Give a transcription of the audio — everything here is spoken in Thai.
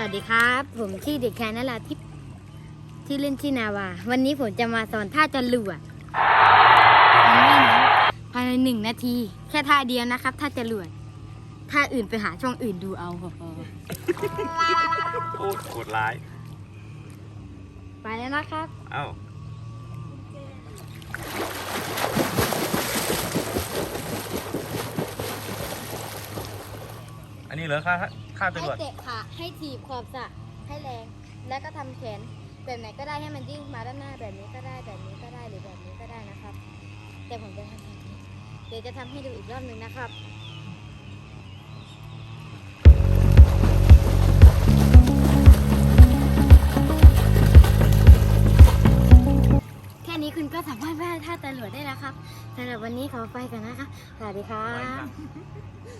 สวัสดีครับ ผมชื่อเด็กชายนราทิพย์ที่อเล่นชื่อนาวา วันนี้ผมจะมาสอนท่าจรวดภายในหนึ่งนาที แค่ท่าเดียวนะครับท่าจรวดท่าอื่นไปหาช่องอื่นดูเอาโอ้โหดร้าย ไปแล้วนะครับ เอ้า นนี้เหรอค่าค่าจให้รวดเตะขาให้ถีบขอบสระให้แรง แล้วก็ทำแขนแบบไหนก็ได้ให้มันยื่นมาด้านหน้าแบบนี้ก็ได้แบบนี้ก็ได้หรือแบบนี้ก็ได้นะครับ แต่ผมจะทำแบบนี้เดี๋ยวจะทำให้ดูอีกรอบหนึ่งนะครับ แค่นี้คุณก็สามารถวาดท่าตำรวจได้แล้วครับสำหรับวันนี้ขอไปก่อนนะคะสวัสดีครับ